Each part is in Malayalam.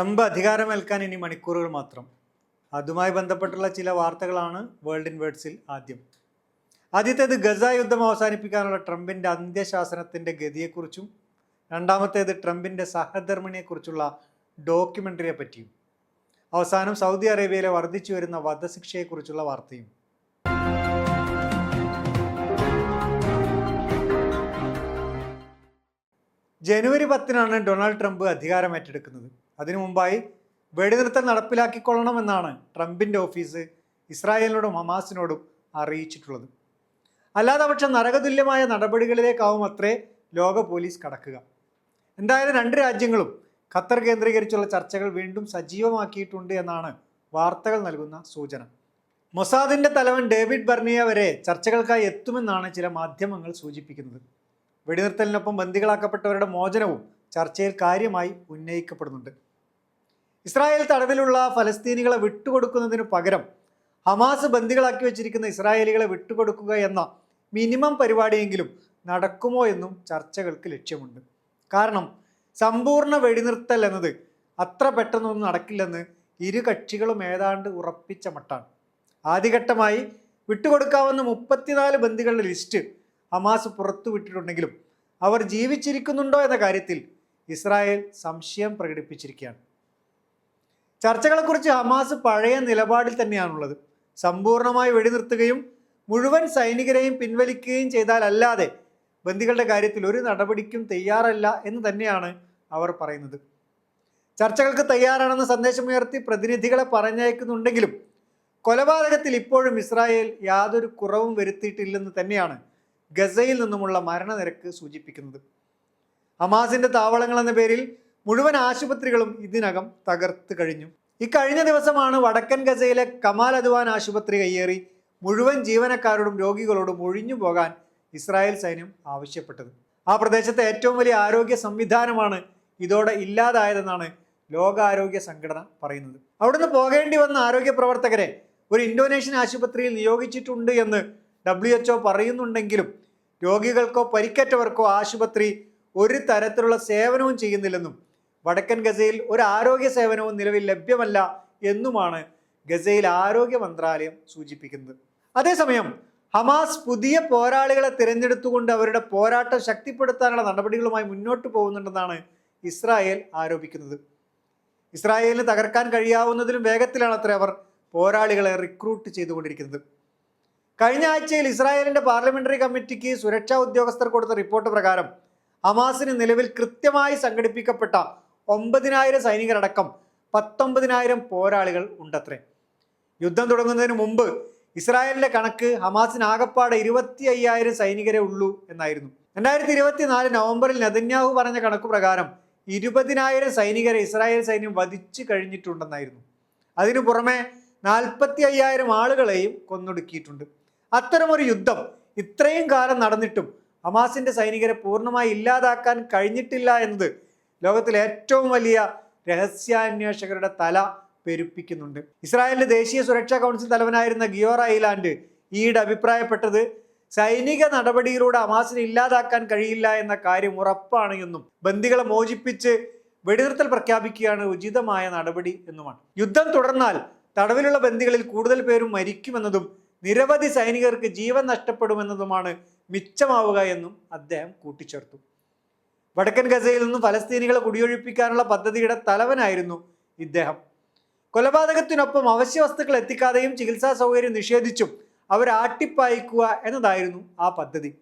ട്രംപ് അധികാരമേൽക്കാൻ ഇനി മണിക്കൂറുകൾ മാത്രം. അതുമായി ബന്ധപ്പെട്ടുള്ള ചില വാർത്തകളാണ് വേൾഡ് ഇൻ വേർഡ്സിൽ ആദ്യം. ആദ്യത്തേത് ഗസ യുദ്ധം അവസാനിപ്പിക്കാനുള്ള ട്രംപിന്റെ അന്ത്യശാസനത്തിന്റെ ഗതിയെക്കുറിച്ചും രണ്ടാമത്തേത് ട്രംപിന്റെ സഹധർമ്മിണിയെക്കുറിച്ചുള്ള ഡോക്യുമെന്ററിയെ പറ്റിയും അവസാനം സൗദി അറേബ്യയിലെ വർദ്ധിച്ചു വരുന്ന വധശിക്ഷയെക്കുറിച്ചുള്ള വാർത്തയും. ജനുവരി പത്തിനാണ് ഡൊണാൾഡ് ട്രംപ് അധികാരം ഏറ്റെടുക്കുന്നത്. അതിനു മുമ്പായി വെടിനിർത്തൽ നടപ്പിലാക്കിക്കൊള്ളണമെന്നാണ് ട്രംപിന്റെ ഓഫീസ് ഇസ്രായേലിനോടും ഹമാസിനോടും അറിയിച്ചിട്ടുള്ളത്. അല്ലാതെ പക്ഷെ നരകതുല്യമായ നടപടികളിലേക്കാവും അത്രേ ലോക പോലീസ് കടക്കുക. എന്തായാലും രണ്ട് രാജ്യങ്ങളും ഖത്തർ കേന്ദ്രീകരിച്ചുള്ള ചർച്ചകൾ വീണ്ടും സജീവമാക്കിയിട്ടുണ്ട് എന്നാണ് വാർത്തകൾ നൽകുന്ന സൂചന. മൊസാദിന്റെ തലവൻ ഡേവിഡ് ബർണിയ വരെ ചർച്ചകൾക്കായി എത്തുമെന്നാണ് ചില മാധ്യമങ്ങൾ സൂചിപ്പിക്കുന്നത്. വെടിനിർത്തലിനൊപ്പം ബന്ദികളാക്കപ്പെട്ടവരുടെ മോചനവും ചർച്ചയിൽ കാര്യമായി ഉന്നയിക്കപ്പെടുന്നുണ്ട്. ഇസ്രായേൽ തടവിലുള്ള ഫലസ്തീനികളെ വിട്ടുകൊടുക്കുന്നതിനു പകരം ഹമാസ് ബന്ദികളാക്കി വെച്ചിരിക്കുന്ന ഇസ്രായേലികളെ വിട്ടുകൊടുക്കുക എന്ന മിനിമം പരിപാടിയെങ്കിലും നടക്കുമോ എന്നും ചർച്ചകൾക്ക് ലക്ഷ്യമുണ്ട്. കാരണം സമ്പൂർണ വെടിനിർത്തൽ എന്നത് അത്ര പെട്ടെന്നൊന്നും നടക്കില്ലെന്ന് ഇരു കക്ഷികളും ഏതാണ്ട് ഉറപ്പിച്ച മട്ടാണ്. ആദ്യഘട്ടമായി വിട്ടുകൊടുക്കാവുന്ന മുപ്പത്തിനാല് ബന്ദികളുടെ ലിസ്റ്റ് ഹമാസ് പുറത്തുവിട്ടിട്ടുണ്ടെങ്കിലും അവർ ജീവിച്ചിരിക്കുന്നുണ്ടോ എന്ന കാര്യത്തിൽ ഇസ്രായേൽ സംശയം പ്രകടിപ്പിച്ചിരിക്കുകയാണ്. ചർച്ചകളെക്കുറിച്ച് ഹമാസ് പഴയ നിലപാടിൽ തന്നെയാണുള്ളത്. സമ്പൂർണമായി വെടിനിർത്തുകയും മുഴുവൻ സൈനികരെയും പിൻവലിക്കുകയും ചെയ്താൽ അല്ലാതെ ബന്ദികളുടെ കാര്യത്തിൽ ഒരു നടപടിക്കും തയ്യാറല്ല എന്ന് തന്നെയാണ് അവർ പറയുന്നത്. ചർച്ചകൾക്ക് തയ്യാറാണെന്ന സന്ദേശമുയർത്തി പ്രതിനിധികളെ പറഞ്ഞയക്കുന്നുണ്ടെങ്കിലും കൊലപാതകത്തിൽ ഇപ്പോഴും ഇസ്രായേൽ യാതൊരു കുറവും വരുത്തിയിട്ടില്ലെന്ന് തന്നെയാണ് ഗസയിൽ നിന്നുമുള്ള മരണനിരക്ക് സൂചിപ്പിക്കുന്നത്. ഹമാസിന്റെ താവളങ്ങൾ എന്ന പേരിൽ മുഴുവൻ ആശുപത്രികളും ഇതിനകം തകർത്ത് കഴിഞ്ഞു. ഇക്കഴിഞ്ഞ ദിവസമാണ് വടക്കൻ ഗസയിലെ കമാൽ അദ്വാൻ ആശുപത്രി കയ്യേറി മുഴുവൻ ജീവനക്കാരോടും രോഗികളോടും ഒഴിഞ്ഞു പോകാൻ ഇസ്രായേൽ സൈന്യം ആവശ്യപ്പെട്ടത്. ആ പ്രദേശത്തെ ഏറ്റവും വലിയ ആരോഗ്യ സംവിധാനമാണ് ഇതോടെ ഇല്ലാതായതെന്നാണ് ലോകാരോഗ്യ സംഘടന പറയുന്നത്. അവിടുന്ന് പോകേണ്ടി വന്ന ആരോഗ്യ പ്രവർത്തകരെ ഒരു ഇന്തോനേഷ്യൻ ആശുപത്രിയിൽ നിയോഗിച്ചിട്ടുണ്ട് എന്ന് ഡബ്ല്യു എച്ച്ഒ പറയുന്നുണ്ടെങ്കിലും രോഗികൾക്കോ പരിക്കേറ്റവർക്കോ ആശുപത്രി ഒരു തരത്തിലുള്ള സേവനവും ചെയ്യുന്നില്ലെന്നും വടക്കൻ ഗസയിൽ ഒരു ആരോഗ്യ സേവനവും നിലവിൽ ലഭ്യമല്ല എന്നുമാണ് ഗസയിൽ ആരോഗ്യ മന്ത്രാലയം സൂചിപ്പിക്കുന്നത്. അതേസമയം ഹമാസ് പുതിയ പോരാളികളെ തിരഞ്ഞെടുത്തുകൊണ്ട് അവരുടെ പോരാട്ടം ശക്തിപ്പെടുത്താനുള്ള നടപടികളുമായി മുന്നോട്ട് പോകുന്നുണ്ടെന്നാണ് ഇസ്രായേൽ ആരോപിക്കുന്നത്. ഇസ്രായേലിന് തകർക്കാൻ കഴിയാവുന്നതിലും വേഗത്തിലാണ് അത്ര അവർ പോരാളികളെ റിക്രൂട്ട് ചെയ്തുകൊണ്ടിരിക്കുന്നത്. കഴിഞ്ഞ ആഴ്ചയിൽ ഇസ്രായേലിന്റെ പാർലമെന്ററി കമ്മിറ്റിക്ക് സുരക്ഷാ ഉദ്യോഗസ്ഥർ കൊടുത്ത റിപ്പോർട്ട് പ്രകാരം ഹമാസിന് നിലവിൽ കൃത്യമായി സംഘടിപ്പിക്കപ്പെട്ട ഒമ്പതിനായിരം സൈനികരടക്കം പത്തൊമ്പതിനായിരം പോരാളികൾ ഉണ്ടത്രേ. യുദ്ധം തുടങ്ങുന്നതിന് മുമ്പ് ഇസ്രായേലിന്റെ കണക്ക് ഹമാസിന് ആകപ്പാടെ ഇരുപത്തി അയ്യായിരം സൈനികരെ ഉള്ളൂ എന്നായിരുന്നു. രണ്ടായിരത്തി ഇരുപത്തിനാല് നവംബറിൽ നെതന്യാഹു പറഞ്ഞ കണക്ക് പ്രകാരം ഇരുപതിനായിരം സൈനികരെ ഇസ്രായേൽ സൈന്യം വധിച്ചു കഴിഞ്ഞിട്ടുണ്ടെന്നായിരുന്നു. അതിനു പുറമെ നാൽപ്പത്തി അയ്യായിരം ആളുകളെയും കൊന്നൊടുക്കിയിട്ടുണ്ട്. അത്തരമൊരു യുദ്ധം ഇത്രയും കാലം നടന്നിട്ടും ഹമാസിന്റെ സൈനികരെ പൂർണമായി ഇല്ലാതാക്കാൻ കഴിഞ്ഞിട്ടില്ല എന്നത് ലോകത്തിലെ ഏറ്റവും വലിയ രഹസ്യാന്വേഷകരുടെ തല പെരുപ്പിക്കുന്നുണ്ട്. ഇസ്രായേലിന്റെ ദേശീയ സുരക്ഷാ കൗൺസിൽ തലവനായിരുന്ന ഗിയോർ ഐലാൻഡ് ഈയിടെ അഭിപ്രായപ്പെട്ടത് സൈനിക നടപടിയിലൂടെ ഹമാസിനെ ഇല്ലാതാക്കാൻ കഴിയില്ല എന്ന കാര്യം ഉറപ്പാണ് എന്നും ബന്ദികളെ മോചിപ്പിച്ച് വെടിനിർത്തൽ പ്രഖ്യാപിക്കുകയാണ് ഉചിതമായ നടപടി എന്നുമാണ്. യുദ്ധം തുടർന്നാൽ തടവിലുള്ള ബന്ദികളിൽ കൂടുതൽ പേരും മരിക്കുമെന്നതും നിരവധി സൈനികർക്ക് ജീവൻ നഷ്ടപ്പെടുമെന്നതുമാണ് മിച്ചമാവുക എന്നും അദ്ദേഹം കൂട്ടിച്ചേർത്തു. വടക്കൻ ഗസയിൽ നിന്നും ഫലസ്തീനികളെ കുടിയൊഴിപ്പിക്കാനുള്ള പദ്ധതിയുടെ തലവനായിരുന്നു ഇദ്ദേഹം. കൊലപാതകത്തിനൊപ്പം അവശ്യ വസ്തുക്കൾ എത്തിക്കാതെയും ചികിത്സാ സൗകര്യം നിഷേധിച്ചും അവരാട്ടിപ്പായിക്കുക എന്നതായിരുന്നു ആ പദ്ധതി.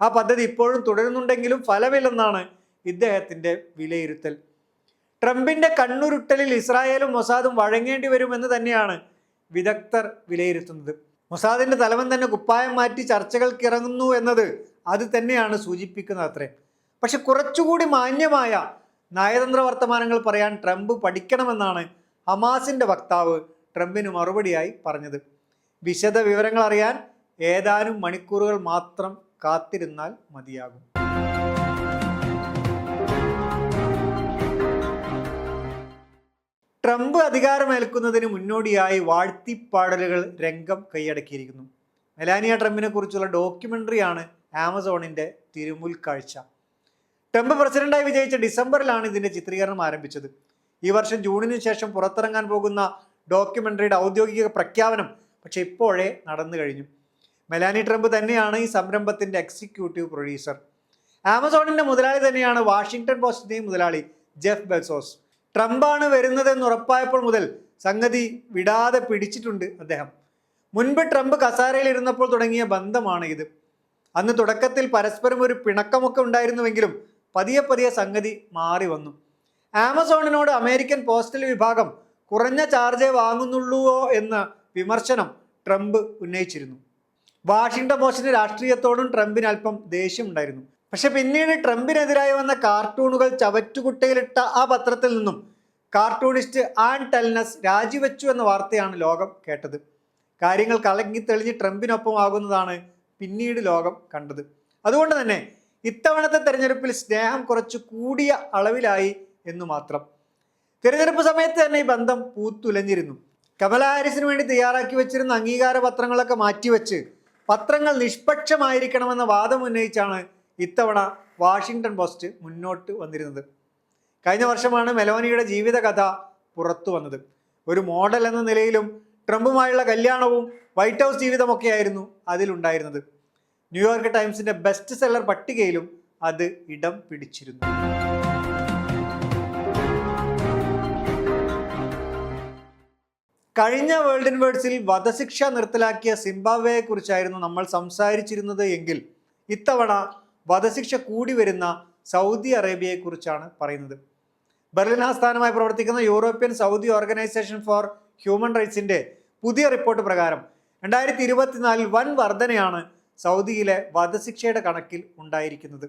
ആ പദ്ധതി ഇപ്പോഴും തുടരുന്നുണ്ടെങ്കിലും ഫലമില്ലെന്നാണ് ഇദ്ദേഹത്തിന്റെ വിലയിരുത്തൽ. ട്രംപിന്റെ കണ്ണുരുട്ടലിൽ ഇസ്രായേലും മൊസാദും വഴങ്ങേണ്ടി വരുമെന്ന് തന്നെയാണ് വിദഗ്ധർ വിലയിരുത്തുന്നത്. മൊസാദിന്റെ തലവൻ തന്നെ കുപ്പായം മാറ്റി ചർച്ചകൾക്ക് ഇറങ്ങുന്നു എന്നത് അത് തന്നെയാണ് സൂചിപ്പിക്കുന്നത് അത്രേ. പക്ഷെ കുറച്ചുകൂടി മാന്യമായ നയതന്ത്ര വർത്തമാനങ്ങൾ പറയാൻ ട്രംപ് പഠിക്കണമെന്നാണ് ഹമാസിന്റെ വക്താവ് ട്രംപിന് മറുപടിയായി പറഞ്ഞത്. വിശദ വിവരങ്ങൾ അറിയാൻ ഏതാനും മണിക്കൂറുകൾ മാത്രം കാത്തിരുന്നാൽ മതിയാകും. ട്രംപ് അധികാരമേൽക്കുന്നതിന് മുന്നോടിയായി വാഴ്ത്തിപ്പാടലുകൾ രംഗം കൈയടക്കിയിരിക്കുന്നു. മെലാനിയ ട്രംപിനെ കുറിച്ചുള്ള ഡോക്യുമെന്ററിയാണ് ആമസോണിന്റെ തിരുമുൽ കാഴ്ച. ട്രംപ് പ്രസിഡന്റായി വിജയിച്ച ഡിസംബറിലാണ് ഇതിന്റെ ചിത്രീകരണം ആരംഭിച്ചത്. ഈ വർഷം ജൂണിന് ശേഷം പുറത്തിറങ്ങാൻ പോകുന്ന ഡോക്യുമെന്ററിയുടെ ഔദ്യോഗിക പ്രഖ്യാപനം പക്ഷേ ഇപ്പോഴേ നടന്നു കഴിഞ്ഞു. മെലാനി ട്രംപ് തന്നെയാണ് ഈ സംരംഭത്തിന്റെ എക്സിക്യൂട്ടീവ് പ്രൊഡ്യൂസർ. ആമസോണിന്റെ മുതലാളി തന്നെയാണ് വാഷിങ്ടൺ പോസ്റ്റിന്റെയും മുതലാളി ജെഫ് ബെസോസ്. ട്രംപാണ് വരുന്നതെന്ന് ഉറപ്പായപ്പോൾ മുതൽ സംഗതി വിടാതെ പിടിച്ചിട്ടുണ്ട് അദ്ദേഹം. മുൻപ് ട്രംപ് കസാരയിൽ ഇരുന്നപ്പോൾ തുടങ്ങിയ ബന്ധമാണ് ഇത്. അന്ന് തുടക്കത്തിൽ പരസ്പരം ഒരു പിണക്കമൊക്കെ ഉണ്ടായിരുന്നുവെങ്കിലും പതിയെ പതിയെ സംഗതി മാറി വന്നു. ആമസോണിനോട് അമേരിക്കൻ പോസ്റ്റൽ വിഭാഗം കുറഞ്ഞ ചാർജേ വാങ്ങുന്നുള്ളൂവോ എന്ന വിമർശനം ട്രംപ് ഉന്നയിച്ചിരുന്നു. വാഷിംഗ്ടൺ പോസ്റ്റിന്റെ രാഷ്ട്രീയത്തോടും ട്രംപിന് അല്പം ദേഷ്യമുണ്ടായിരുന്നു. പക്ഷെ പിന്നീട് ട്രംപിനെതിരായി വന്ന കാർട്ടൂണുകൾ ചവറ്റുകുട്ടയിലിട്ട ആ പത്രത്തിൽ നിന്നും കാർട്ടൂണിസ്റ്റ് ആൻ ടെൽനസ് രാജിവെച്ചു എന്ന വാർത്തയാണ് ലോകം കേട്ടത്. കാര്യങ്ങൾ കളങ്ങി തെളിഞ്ഞ് ട്രംപിനൊപ്പം ആകുന്നതാണ് പിന്നീട് ലോകം കണ്ടത്. അതുകൊണ്ട് തന്നെ ഇത്തവണത്തെ തെരഞ്ഞെടുപ്പിൽ സ്നേഹം കുറച്ച് കൂടിയ അളവിലായി എന്ന് മാത്രം. തിരഞ്ഞെടുപ്പ് സമയത്ത് തന്നെ ഈ ബന്ധം പൂത്തുലഞ്ഞിരുന്നു. കമല ഹാരിസിന് വേണ്ടി തയ്യാറാക്കി വെച്ചിരുന്ന അംഗീകാര പത്രങ്ങളൊക്കെ മാറ്റിവെച്ച് പത്രങ്ങൾ നിഷ്പക്ഷമായിരിക്കണമെന്ന വാദം ഉന്നയിച്ചാണ് ഇത്തവണ വാഷിങ്ടൺ പോസ്റ്റ് മുന്നോട്ട് വന്നിരുന്നത്. കഴിഞ്ഞ വർഷമാണ് മെലോനിയുടെ ജീവിതകഥ പുറത്തു വന്നത്. ഒരു മോഡൽ എന്ന നിലയിലും ട്രംപുമായുള്ള കല്യാണവും വൈറ്റ് ഹൗസ് ജീവിതമൊക്കെ ജീവിതമൊക്കെയായിരുന്നു അതിലുണ്ടായിരുന്നത്. ന്യൂയോർക്ക് ടൈംസിന്റെ ബെസ്റ്റ് സെല്ലർ പട്ടികയിലും അത് ഇടം പിടിച്ചിരുന്നു. കഴിഞ്ഞ വേൾഡ് ഇൻവേഴ്സിൽ വധശിക്ഷ നിർത്തലാക്കിയ സിംബാബ്വേയെ കുറിച്ചായിരുന്നു നമ്മൾ സംസാരിച്ചിരുന്നത് എങ്കിൽ ഇത്തവണ വധശിക്ഷ കൂടി വരുന്ന സൗദി അറേബ്യയെക്കുറിച്ചാണ് പറയുന്നത്. ബെർലിൻ ആസ്ഥാനമായി പ്രവർത്തിക്കുന്ന European Saudi Organisation for Human റൈറ്റ്സിന്റെ പുതിയ റിപ്പോർട്ട് പ്രകാരം രണ്ടായിരത്തി ഇരുപത്തിനാലിൽ വൻ വർധനയാണ് സൗദിയിലെ വധശിക്ഷയുടെ കണക്കിൽ ഉണ്ടായിരിക്കുന്നത്.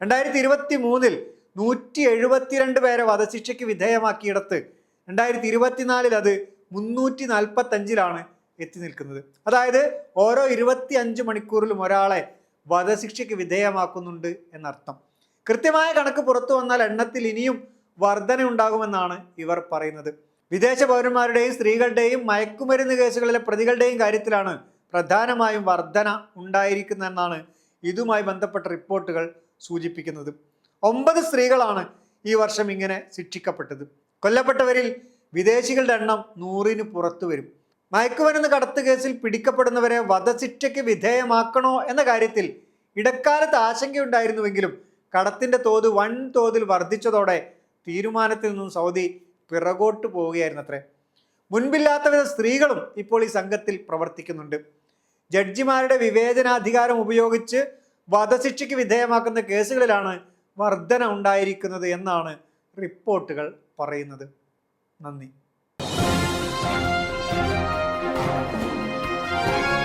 രണ്ടായിരത്തി ഇരുപത്തി മൂന്നിൽ നൂറ്റി എഴുപത്തിരണ്ട് പേരെ വധശിക്ഷയ്ക്ക് വിധേയമാക്കിയിടത്ത് രണ്ടായിരത്തി ഇരുപത്തിനാലിൽ അത് മുന്നൂറ്റി നാൽപ്പത്തഞ്ചിലാണ് എത്തി നിൽക്കുന്നത്. അതായത് ഓരോ ഇരുപത്തി അഞ്ച് മണിക്കൂറിലും ഒരാളെ വധശിക്ഷയ്ക്ക് വിധേയമാക്കുന്നുണ്ട് എന്നർത്ഥം. കൃത്യമായ കണക്ക് പുറത്തു വന്നാൽ എണ്ണത്തിൽ ഇനിയും വർധന ഉണ്ടാകുമെന്നാണ് ഇവർ പറയുന്നത്. വിദേശ പൗരന്മാരുടെയും സ്ത്രീകളുടെയും മയക്കുമരുന്ന് കേസുകളിലെ പ്രതികളുടെയും കാര്യത്തിലാണ് പ്രധാനമായും വർധന ഉണ്ടായിരിക്കുന്നതെന്നാണ് ഇതുമായി ബന്ധപ്പെട്ട റിപ്പോർട്ടുകൾ സൂചിപ്പിക്കുന്നത്. ഒമ്പത് സ്ത്രീകളാണ് ഈ വർഷം ഇങ്ങനെ ശിക്ഷിക്കപ്പെട്ടത്. കൊല്ലപ്പെട്ടവരിൽ വിദേശികളുടെ എണ്ണം നൂറിന് പുറത്തു വരും. മയക്കുമരുന്ന് കടത്ത് കേസിൽ പിടിക്കപ്പെടുന്നവരെ വധശിക്ഷയ്ക്ക് വിധേയമാക്കണോ എന്ന കാര്യത്തിൽ ഇടക്കാലത്ത് ആശങ്കയുണ്ടായിരുന്നുവെങ്കിലും കടത്തിന്റെ തോത് വൻ തോതിൽ വർദ്ധിച്ചതോടെ തീരുമാനത്തിൽ നിന്നും സൗദി പിറകോട്ട് പോവുകയായിരുന്നു അത്രേ മുൻപില്ലാത്ത വിധ സ്ത്രീകളും ഇപ്പോൾ ഈ സംഘത്തിൽ പ്രവർത്തിക്കുന്നുണ്ട്. ജഡ്ജിമാരുടെ വിവേചനാധികാരം ഉപയോഗിച്ച് വധശിക്ഷയ്ക്ക് വിധേയമാക്കുന്ന കേസുകളിലാണ് വർധന ഉണ്ടായിരിക്കുന്നത് എന്നാണ് റിപ്പോർട്ടുകൾ പറയുന്നത്. നന്ദി. Thank you.